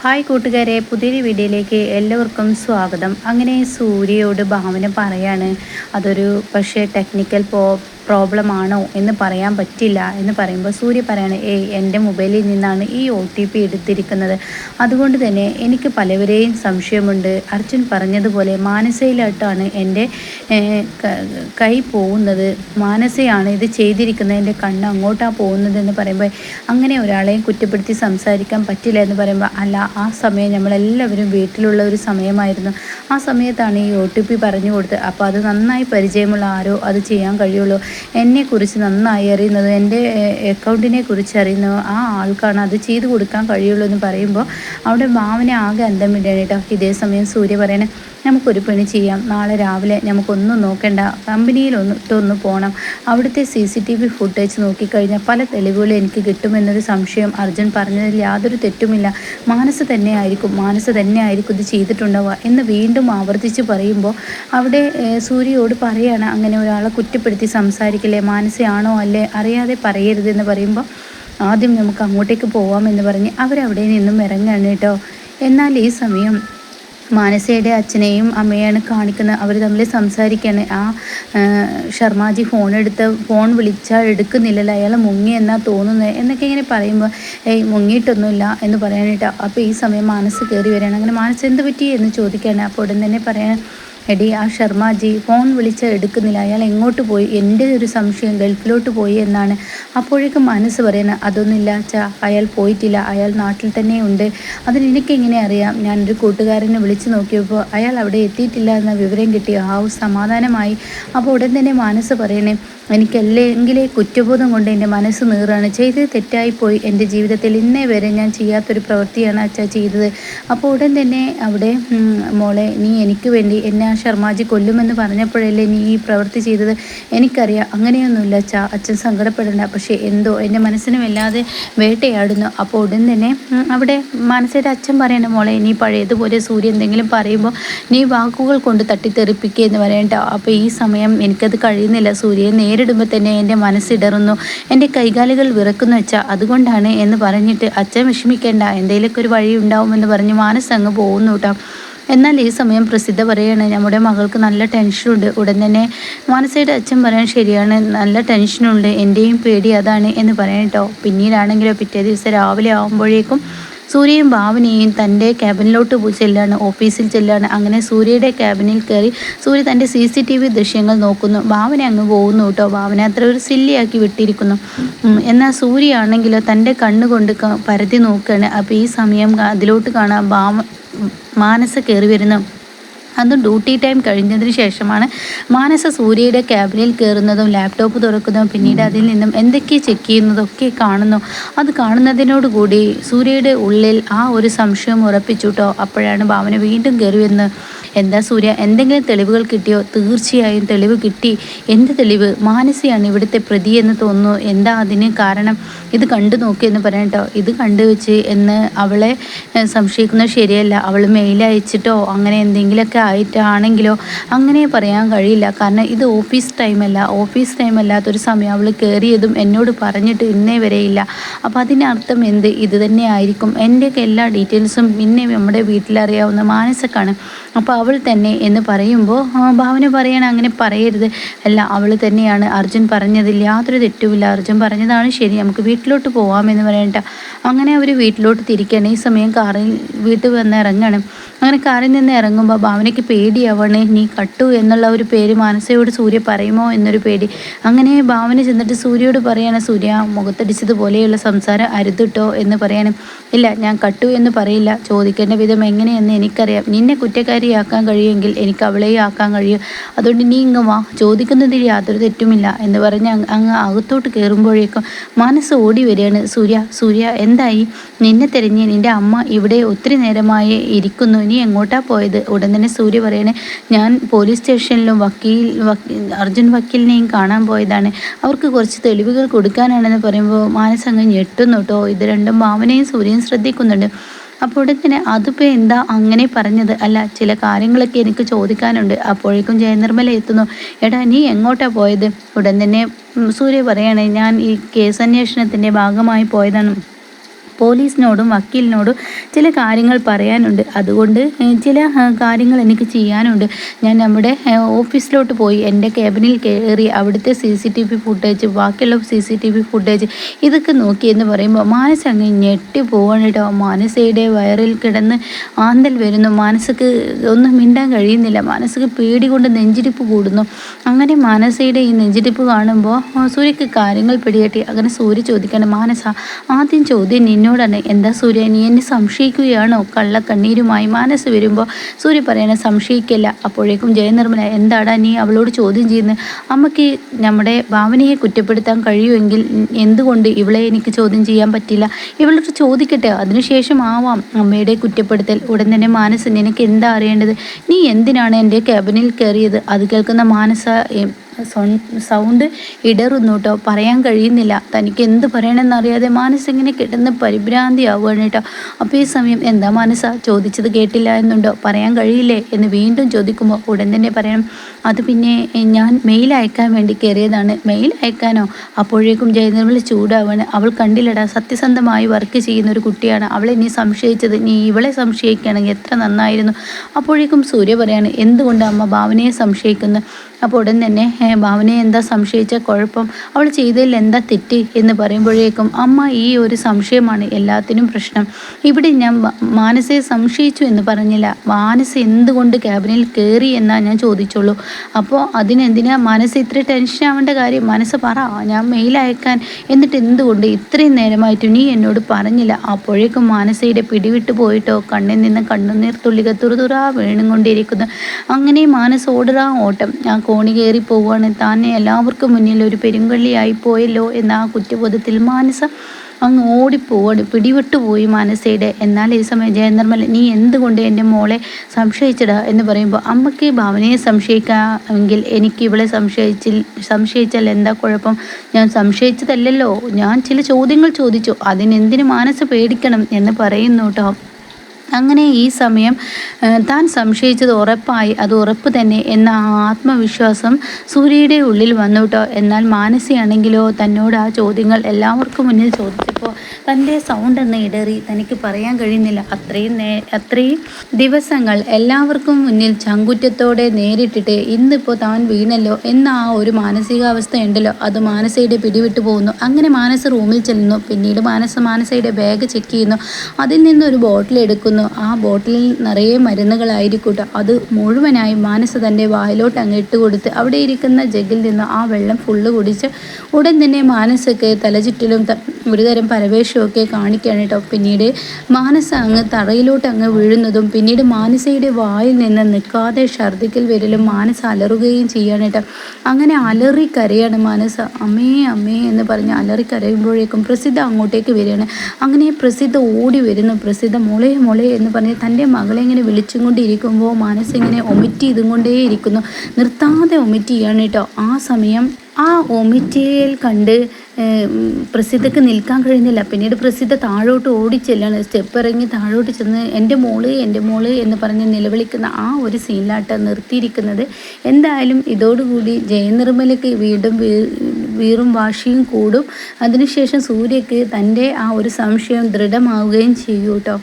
Hi കൂട്ടുകാരെ പുതിയൊരു വീഡിയോയിലേക്ക് എല്ലാവർക്കും സ്വാഗതം. അങ്ങനെ സൂര്യയോട് ഭാവന പറയാണ്. അതൊരു പക്ഷേ ടെക്നിക്കൽ പോ പ്രോബ്ലം ആണോ എന്ന് പറയാൻ പറ്റില്ല എന്ന് പറയുമ്പോൾ സൂര്യ പറയാണ് ഏയ് എന്റെ മൊബൈലിൽ നിന്നാണ് ഈ ഒ ടി പി എടുത്തിരിക്കുന്നത്. അതുകൊണ്ട് തന്നെ എനിക്ക് പലവരെയും സംശയമുണ്ട്. അർജുൻ പറഞ്ഞതുപോലെ മാനസയിലായിട്ടാണ് എന്റെ കൈ പോകുന്നത്. മാനസയാണ് ഇത് ചെയ്തിരിക്കുന്നത്. എന്റെ കണ്ണ് അങ്ങോട്ടാണ് പോകുന്നത് എന്ന് പറയുമ്പോൾ അങ്ങനെ ഒരാളെയും കുറ്റപ്പെടുത്തി സംസാരിക്കാൻ പറ്റില്ല എന്ന് പറയുമ്പോൾ അല്ല ആ സമയം നമ്മളെല്ലാവരും വീട്ടിലുള്ള ഒരു സമയമായിരുന്നു. ആ സമയത്താണ് ഈ ഒ ടി പി പറഞ്ഞു കൊടുത്തത്. അപ്പോൾ അത് നന്നായി പരിചയമുള്ള ആരോ അത് ചെയ്യാൻ കഴിയുള്ളൂ. എന്നെക്കുറിച്ച് നന്നായി അറിയുന്നത് എന്റെ അക്കൗണ്ടിനെ കുറിച്ച് അറിയുന്ന ആ ആൾക്കാണ്. അത് ചെയ്തു കൊടുക്കാൻ കഴിയുള്ളൂ എന്ന് പറയുമ്പോൾ അവിടെ മാവിനെ ആകെ അന്തം വിടുകയാണ് കേട്ടോ. ഇതേ സമയം സൂര്യ പറയണേ നമുക്കൊരു പണി ചെയ്യാം. നാളെ രാവിലെ നമുക്കൊന്നും നോക്കേണ്ട. കമ്പനിയിൽ ഒന്ന് പോകണം അവിടുത്തെ C C T V footage നോക്കിക്കഴിഞ്ഞാൽ പല തെളിവുകളും എനിക്ക് കിട്ടുമെന്നൊരു സംശയം അർജുൻ പറഞ്ഞതിൽ യാതൊരു തെറ്റുമില്ല. മാനസ് തന്നെ ആയിരിക്കും മാനസ് തന്നെ ആയിരിക്കും ഇത് ചെയ്തിട്ടുണ്ടാവുക എന്ന് വീണ്ടും ആവർത്തിച്ച് പറയുമ്പോൾ അവിടെ സൂര്യയോട് പറയാണ് അങ്ങനെ ഒരാളെ കുറ്റപ്പെടുത്തി സംസാരിക്കില്ലേ? മാനസയാണോ അല്ലേ? അറിയാതെ പറയരുതെന്ന് പറയുമ്പോൾ ആദ്യം നമുക്ക് അങ്ങോട്ടേക്ക് പോവാമെന്ന് പറഞ്ഞ് അവരവിടെ നിന്നും ഇറങ്ങുകയാണ് കേട്ടോ. എന്നാൽ ഈ സമയം മാനസയുടെ അച്ഛനെയും അമ്മയാണ് കാണിക്കുന്നത്. അവർ തമ്മിൽ സംസാരിക്കുകയാണ് ആ ശർമാജി ഫോൺ എടുത്ത് ഫോൺ വിളിച്ചാൽ എടുക്കുന്നില്ലല്ലോ. അയാൾ മുങ്ങി എന്നാ തോന്നുന്നത് എന്നൊക്കെ ഇങ്ങനെ പറയുമ്പോൾ ഏയ് മുങ്ങിയിട്ടൊന്നുമില്ല എന്ന് പറയാനായിട്ട്. അപ്പോൾ ഈ സമയം മാനസ് കയറി വരികയാണ്. അങ്ങനെ മാനസ് എന്ത് പറ്റി? എന്ന് ചോദിക്കുകയാണ് അപ്പോൾ ഉടൻ തന്നെ പറയാൻ എടി ആ ശർമാജി ഫോൺ വിളിച്ച് എടുക്കുന്നില്ല. അയാൾ എങ്ങോട്ട് പോയി? എന്റെ ഒരു സംശയം ഗൾഫിലോട്ട് പോയി എന്നാണ്. അപ്പോഴേക്കും മനസ്സ് പറയുന്നത് അതൊന്നുമില്ല ചാ അയാൾ പോയിട്ടില്ല. അയാൾ നാട്ടിൽ തന്നെ ഉണ്ട്. അതിന് എനിക്കെങ്ങനെ അറിയാം? ഞാനൊരു കൂട്ടുകാരനെ വിളിച്ചു നോക്കിയപ്പോൾ അയാൾ അവിടെ എത്തിയിട്ടില്ല എന്ന വിവരം കിട്ടി. ആ സമാധാനമായി. അപ്പോൾ ഉടൻ തന്നെ മനസ്സ് പറയണേ എനിക്കല്ലെങ്കിലേ കുറ്റബോധം കൊണ്ട് എന്റെ മനസ്സ് നീറാണ്. ചെയ്ത് തെറ്റായിപ്പോയി. എന്റെ ജീവിതത്തിൽ ഇന്നേ വരെ ഞാൻ ചെയ്യാത്തൊരു പ്രവൃത്തിയാണ് അച്ഛ ചെയ്തത്. അപ്പോൾ ഉടൻ തന്നെ അവിടെ മോളെ നീ എനിക്ക് വേണ്ടി എന്നെ ശർമാജി കൊല്ലുമെന്ന് പറഞ്ഞപ്പോഴല്ലേ നീ ഈ പ്രവൃത്തി ചെയ്തത്? എനിക്കറിയാം. അങ്ങനെയൊന്നുമില്ല അച്ഛ അച്ഛൻ സങ്കടപ്പെടേണ്ട. പക്ഷേ എന്തോ എന്റെ മനസ്സിനെ വല്ലാതെ വേട്ടയാടുന്നു. അപ്പോൾ ഉടൻ തന്നെ അവിടെ മനസ്സിന്റെ അച്ഛൻ പറയണ മോളെ നീ പഴയതുപോലെ സൂര്യ എന്തെങ്കിലും പറയുമ്പോൾ നീ വാക്കുകൾ കൊണ്ട് തട്ടിത്തെറിപ്പിക്കുക എന്ന് പറയണ്ട. അപ്പോൾ ഈ സമയം എനിക്കത് കഴിയുന്നില്ല. സൂര്യയെ നേരെ നേരിടുമ്പോൾ തന്നെ എന്റെ മനസ്സിടറുന്നു എന്റെ കൈകാലുകൾ വിറക്കുന്നു വെച്ചാൽ അതുകൊണ്ടാണ് എന്ന് പറഞ്ഞിട്ട് അച്ഛൻ വിഷമിക്കേണ്ട. എന്തെങ്കിലുമൊക്കെ ഒരു വഴി ഉണ്ടാവുമെന്ന് പറഞ്ഞ് മാനസ് അങ്ങ് പോകുന്നു കേട്ടോ. എന്നാൽ ഈ സമയം പ്രസിദ്ധ പറയാണ് നമ്മുടെ മകൾക്ക് നല്ല ടെൻഷനുണ്ട് ഉടൻ തന്നെ മാനസയുടെ അച്ഛൻ പറയാൻ ശരിയാണ് നല്ല ടെൻഷനുണ്ട് എന്റെയും പേടി അതാണ് എന്ന് പറയാം കേട്ടോ. പിന്നീടാണെങ്കിലോ പിറ്റേ ദിവസം രാവിലെ ആകുമ്പോഴേക്കും സൂര്യയും ഭാവനയും തന്റെ ക്യാബിനിലോട്ട് ചെല്ലാണ്. ഓഫീസിൽ ചെല്ലാണ്. അങ്ങനെ സൂര്യയുടെ ക്യാബിനിൽ കയറി സൂര്യ തന്റെ സി സി ടി വി ദൃശ്യങ്ങൾ നോക്കുന്നു. ഭാവന അങ്ങ് പോകുന്നു കേട്ടോ. ഭാവന അത്ര ഒരു സില്ലിയാക്കി വിട്ടിരിക്കുന്നു. എന്നാൽ സൂര്യ ആണെങ്കിലോ തന്റെ കണ്ണുകൊണ്ട് പരതി നോക്കുകയാണ്. അപ്പോൾ ഈ സമയം അതിലോട്ട് കാണാൻ ഭാവ മാനസ കയറി വരുന്നു. അന്ന് ഡ്യൂട്ടി ടൈം കഴിഞ്ഞതിന് ശേഷമാണ് മാനസ സൂര്യയുടെ ക്യാബിനിൽ കയറുന്നതും ലാപ്ടോപ്പ് തുറക്കുന്നതും പിന്നീട് അതിൽ നിന്നും എന്തൊക്കെ ചെക്ക് ചെയ്യുന്നതൊക്കെ കാണുന്നു. അത് കാണുന്നതിനോടുകൂടി സൂര്യയുടെ ഉള്ളിൽ ആ ഒരു സംശയം ഉറപ്പിച്ചുട്ടോ അപ്പോഴാണ് ഭാവന വീണ്ടും കയറി വരുന്നത്. എന്താ സൂര്യ എന്തെങ്കിലും തെളിവുകൾ കിട്ടിയോ? തീർച്ചയായും തെളിവ് കിട്ടി. എന്ത് തെളിവ്? മാനസിയാണ് ഇവിടുത്തെ പ്രതി എന്ന് തോന്നുന്നു. എന്താ അതിന് കാരണം? ഇത് കണ്ടു നോക്കിയെന്ന് പറയട്ടോ ഇത് കണ്ടു വെച്ച് എന്ന് അവളെ സംശയിക്കുന്നത് ശരിയല്ല. അവൾ മെയിൽ അയച്ചിട്ടോ അങ്ങനെ എന്തെങ്കിലുമൊക്കെ ആയിട്ടാണെങ്കിലോ അങ്ങനെ പറയാൻ കഴിയില്ല. കാരണം ഇത് ഓഫീസ് ടൈമല്ല ഓഫീസ് ടൈം അല്ലാത്തൊരു സമയം അവൾ കയറിയതും എന്നോട് പറഞ്ഞിട്ട് ഇന്നേ വരെയില്ല അപ്പോൾ അതിനർത്ഥം എന്ത്? ഇത് തന്നെ ആയിരിക്കും. എന്റെയൊക്കെ എല്ലാ ഡീറ്റെയിൽസും പിന്നെ നമ്മുടെ വീട്ടിലറിയാവുന്ന മാനസക്കാണ്. അപ്പോൾ അവൾ തന്നെ എന്ന് പറയുമ്പോൾ ഭാവന പറയണം അങ്ങനെ പറയരുത്. അല്ല അവൾ തന്നെയാണ്. അർജുൻ പറഞ്ഞതിൽ യാതൊരു തെറ്റുമില്ല. അർജുൻ പറഞ്ഞതാണ് ശരി നമുക്ക് വീട്ടിലോട്ട് പോവാമെന്ന് പറയണ്ട അങ്ങനെ അവർ വീട്ടിലോട്ട് തിരിക്കണം ഈ സമയം കാറിൽ വീട്ടിൽ വന്ന് ഇറങ്ങണം. അങ്ങനെ കാറിൽ നിന്ന് ഇറങ്ങുമ്പോൾ ഭാവനയ്ക്ക് പേടിയാവണേ. നീ കട്ടു എന്നുള്ള ഒരു പേര് മാനസയോട് സൂര്യ പറയുമോ എന്നൊരു പേടി. അങ്ങനെ ഭാവന ചെന്നിട്ട് സൂര്യയോട് പറയാണ് സൂര്യ മുഖത്തടിച്ചതുപോലെയുള്ള സംസാരം അരുതിട്ടോ എന്ന് പറയാനും ഇല്ല ഞാൻ കട്ടു എന്ന് പറയില്ല. ചോദിക്കേണ്ട വിധം എങ്ങനെയെന്ന് എനിക്കറിയാം. നിന്നെ കുറ്റക്കാരിയാക്കാൻ കഴിയുമെങ്കിൽ എനിക്ക് അവളെയും ആക്കാൻ കഴിയും. അതുകൊണ്ട് നീ ഇങ്ങ് വാ. ചോദിക്കുന്നതിൽ യാതൊരു തെറ്റുമില്ല എന്ന് പറഞ്ഞ് അങ്ങ് അകത്തോട്ട് കയറുമ്പോഴേക്കും മനസ്സ് ഓടി വരികയാണ് സൂര്യ. സൂര്യ എന്തായി? നിന്നെ തിരഞ്ഞ് നിന്റെ അമ്മ ഇവിടെ ഒത്തിരി നേരമായി ഇരിക്കുന്നു. നീ എങ്ങോട്ടാ പോയത്? ഉടൻ തന്നെ സൂര്യ പറയണേ ഞാൻ പോലീസ് സ്റ്റേഷനിലും വക്കീൽ അർജുൻ വക്കീലിനെയും കാണാൻ പോയതാണ്. അവർക്ക് കുറച്ച് തെളിവുകൾ കൊടുക്കാനാണെന്ന് പറയുമ്പോൾ മാനസ് അങ്ങ് ഞെട്ടുന്നു കേട്ടോ ഇത് രണ്ടും ഭാവനയും സൂര്യയും ശ്രദ്ധിക്കുന്നുണ്ട്. അപ്പോൾ ഉടനെ അതിപ്പോൾ എന്താ അങ്ങനെ പറഞ്ഞത്? അല്ല ചില കാര്യങ്ങളൊക്കെ എനിക്ക് ചോദിക്കാനുണ്ട്. അപ്പോഴേക്കും ജയനിർമ്മല എത്തുന്നു. എടാ നീ എങ്ങോട്ടാണ് പോയത്? ഉടൻ തന്നെ സൂര്യ പറയണേ ഞാൻ ഈ കേസ് അന്വേഷണത്തിന്റെ ഭാഗമായി പോയതാണ്. പോലീസിനോടും വക്കീലിനോടും ചില കാര്യങ്ങൾ പറയാനുണ്ട്. അതുകൊണ്ട് ചില കാര്യങ്ങൾ എനിക്ക് ചെയ്യാനുണ്ട്. ഞാൻ നമ്മുടെ ഓഫീസിലോട്ട് പോയി എന്റെ ക്യാബിനിൽ കയറി അവിടുത്തെ C C T V footage ബാക്കിയുള്ള C C T V footage ഇതൊക്കെ നോക്കി എന്ന് പറയുമ്പോൾ മാനസ് അങ്ങ് ഞെട്ടി പോവാണ് കേട്ടോ. മാനസയുടെ വയറിൽ കിടന്ന് ആന്തൽ വരുന്നു. മാനസക്ക് ഒന്നും മിണ്ടാൻ കഴിയുന്നില്ല. മാനസക്ക് പേടി കൊണ്ട് നെഞ്ചിരിപ്പ് കൂടുന്നു. അങ്ങനെ മാനസയുടെ ഈ നെഞ്ചിരിപ്പ് കാണുമ്പോൾ സൂര്യക്ക് കാര്യങ്ങൾ പിടികെട്ടി. അങ്ങനെ സൂര്യ ചോദിക്കണം മാനസ ആദ്യം ചോദ്യം നിന്നോടാണ് എന്താ സൂര്യ നീ എന്നെ സംശയിക്കുകയാണോ? കള്ളക്കണ്ണീരുമായി മാനസ് വരുമ്പോൾ സൂര്യ പറയണ സംശയിക്കില്ല. അപ്പോഴേക്കും ജയനിർമ്മല എന്താടാ നീ അവളോട് ചോദ്യം ചെയ്യുന്നത് അമ്മയ്ക്ക് നമ്മുടെ ഭാവനയെ കുറ്റപ്പെടുത്താൻ കഴിയുമെങ്കിൽ എന്തുകൊണ്ട് ഇവളെ എനിക്ക് ചോദ്യം ചെയ്യാൻ പറ്റില്ല? ഇവളോട് ചോദിക്കട്ടെ. അതിനുശേഷം ആവാം അമ്മയുടെ കുറ്റപ്പെടുത്തൽ. ഉടൻ തന്നെ മാനസ് നിനക്ക് എന്താ അറിയേണ്ടത്? നീ എന്തിനാണ് എന്റെ ക്യാബിനിൽ കയറിയത്? അത് കേൾക്കുന്ന മാനസ സൗണ്ട് ഇടറുന്നു കേട്ടോ പറയാൻ കഴിയുന്നില്ല. തനിക്ക് എന്ത് പറയണമെന്നറിയാതെ മനസ്സിങ്ങനെ കിടന്ന് പരിഭ്രാന്തിയാവുകയാണ് കേട്ടോ അപ്പോൾ ഈ സമയം എന്താ മനസ്സ ചോദിച്ചത് കേട്ടില്ല എന്നുണ്ടോ? പറയാൻ കഴിയില്ലേ എന്ന് വീണ്ടും ചോദിക്കുമ്പോൾ ഉടൻ തന്നെ പറയണം. അത് പിന്നെ ഞാൻ മെയിൽ അയക്കാൻ വേണ്ടി കയറിയതാണ്. മെയിൽ അയക്കാനോ? അപ്പോഴേക്കും ജയനിർമ്മൽ ചൂടാവാണ്. അവൾ കണ്ടില്ലടാ. സത്യസന്ധമായി വർക്ക് ചെയ്യുന്ന ഒരു കുട്ടിയാണ്. അവളെ നീ സംശയിച്ചത്. നീ ഇവളെ സംശയിക്കുകയാണെങ്കിൽ എത്ര നന്നായിരുന്നു. അപ്പോഴേക്കും സൂര്യ പറയാണ് എന്തുകൊണ്ട് അമ്മ ഭാവനയെ സംശയിക്കുന്നു? അപ്പോൾ ഉടൻ തന്നെ ഭാവനയെ എന്താ സംശയിച്ച കുഴപ്പം? അവൾ ചെയ്തതിൽ എന്താ തെറ്റ് എന്ന് പറയുമ്പോഴേക്കും അമ്മ ഈ ഒരു സംശയമാണ് എല്ലാത്തിനും പ്രശ്നം. ഇവിടെ ഞാൻ മാനസയെ സംശയിച്ചു എന്ന് പറഞ്ഞില്ല. മാനസ എന്തുകൊണ്ട് ക്യാബിനിൽ കയറി എന്നാ ഞാൻ ചോദിച്ചുള്ളൂ. അപ്പോൾ അതിനെന്തിനാ മനസ്സ് ഇത്ര ടെൻഷൻ ആവേണ്ട കാര്യം? മനസ്സ് പറ ഞാൻ മെയിൽ അയക്കാൻ. എന്നിട്ട് എന്തുകൊണ്ട് ഇത്രയും നേരമായിട്ട് നീ എന്നോട് പറഞ്ഞില്ല? അപ്പോഴേക്കും മാനസയുടെ പിടിവിട്ട് പോയിട്ടോ? കണ്ണിൽ നിന്ന് കണ്ണുനീർ തുള്ളിക തുറതുറാ വീണുകൊണ്ടിരിക്കുന്നു അങ്ങനെ മാനസ് ഓടുറാ ഓട്ടം. ആ കോണി കയറി പോവുകയാണ് താൻ എല്ലാവർക്കും മുന്നിൽ ഒരു പെരുങ്കള്ളിയായി പോയല്ലോ എന്ന ആ കുറ്റബോധത്തിൽ മാനസ അങ്ങ് ഓടിപ്പോവാണ്. പിടിവിട്ടു പോയി മാനസയുടെ. എന്നാൽ ഈ സമയം ജയനിർമ്മൽ നീ എന്തുകൊണ്ട് എന്റെ മോളെ സംശയിച്ചടാ? എന്ന് പറയുമ്പോൾ അമ്മയ്ക്ക് ഭാവനയെ സംശയിക്കാമെങ്കിൽ എനിക്ക് ഇവളെ സംശയിച്ചിൽ സംശയിച്ചാൽ എന്താ കുഴപ്പം? ഞാൻ സംശയിച്ചതല്ലല്ലോ. ഞാൻ ചില ചോദ്യങ്ങൾ ചോദിച്ചു. അതിനെന്തിന് മാനസ പേടിക്കണം? എന്ന് പറയുന്നു കേട്ടോ അങ്ങനെ ഈ സമയം താൻ സംശയിച്ചത് ഉറപ്പായി. അത് ഉറപ്പ് തന്നെ എന്ന ആത്മവിശ്വാസം സൂര്യയുടെ ഉള്ളിൽ വന്നു കേട്ടോ. എന്നാൽ മാനസിയാണെങ്കിലോ തന്നോട് ആ ചോദ്യങ്ങൾ എല്ലാവർക്കും മുന്നിൽ ചോദിച്ചപ്പോൾ തന്റെ സൗണ്ട് എന്ന ഇടറി. തനിക്ക് പറയാൻ കഴിയുന്നില്ല. അത്രയും നേ അത്രയും ദിവസങ്ങൾ എല്ലാവർക്കും മുന്നിൽ ചങ്കുറ്റത്തോടെ നേരിട്ടിട്ട് ഇന്നിപ്പോൾ താൻ വീണല്ലോ എന്ന ആ ഒരു മാനസികാവസ്ഥ ഉണ്ടല്ലോ. അത് മാനസയുടെ പിടിവിട്ടു പോകുന്നു. അങ്ങനെ മാനസ റൂമിൽ ചെല്ലുന്നു. പിന്നീട് മാനസ മാനസയുടെ ബാഗ് ചെക്ക് ചെയ്യുന്നു. അതിൽ നിന്നൊരു ബോട്ടിൽ എടുക്കുന്നു. ആ ബോട്ടിലിൽ നിറയെ മരുന്നുകളായിരിക്കട്ടെ. അത് മുഴുവനായി മാനസ തന്റെ വായിലോട്ട് അങ്ങ് ഇട്ട് കൊടുത്ത് അവിടെ ഇരിക്കുന്ന ജഗിൽ നിന്ന് ആ വെള്ളം ഫുള്ള് കുടിച്ച് ഉടൻ തന്നെ മാനസക്ക് തലചുറ്റിലും ഒരുതരം പരവേഷമൊക്കെ കാണിക്കുകയാണ് കേട്ടോ. പിന്നീട് മാനസ അങ്ങ് തറയിലോട്ട് അങ്ങ് വീഴുന്നതും പിന്നീട് മാനസയുടെ വായിൽ നിന്ന് നിൽക്കാതെ ഛർദിക്കൽ വരലും മാനസ അലറുകയും ചെയ്യാണ് കേട്ടോ. അങ്ങനെ അലറി കരയാണ് മാനസ. അമ്മേ അമ്മേ എന്ന് പറഞ്ഞ് അലറി കരയുമ്പോഴേക്കും പ്രസിദ്ധ അങ്ങോട്ടേക്ക് വരികയാണ്. അങ്ങനെ പ്രസിദ്ധ ഓടി വരുന്നു. പ്രസിദ്ധ മോളെ മോളെ എന്ന് പറഞ്ഞ് തന്റെ മകളെ ഇങ്ങനെ വിളിച്ചും കൊണ്ടിരിക്കുമ്പോൾ ഇങ്ങനെ ഒമിറ്റ് ചെയ്തും കൊണ്ടേയിരിക്കുന്നു നിർത്താതെ ഒമിറ്റ് ചെയ്യാണ് കേട്ടോ. ആ സമയം ആ ഒമിറ്റീരിയൽ കണ്ട് പ്രസിദ്ധക്ക് നിൽക്കാൻ കഴിയുന്നില്ല. പിന്നീട് പ്രസിദ്ധ താഴോട്ട് ഓടിച്ചെല്ലാണ് സ്റ്റെപ്പ് ഇറങ്ങി താഴോട്ട് ചെന്ന് എന്റെ മോൾ എന്റെ മോൾ എന്ന് പറഞ്ഞ് നിലവിളിക്കുന്ന ആ ഒരു സീനിലാട്ട് നിർത്തിയിരിക്കുന്നത്. എന്തായാലും ഇതോടുകൂടി ജയനിർമ്മലയ്ക്ക് വീണ്ടും വീറും വാശിയും കൂടും. അതിനുശേഷം സൂര്യക്ക് തന്റെ ആ ഒരു സംശയം ദൃഢമാവുകയും ചെയ്യൂ കേട്ടോ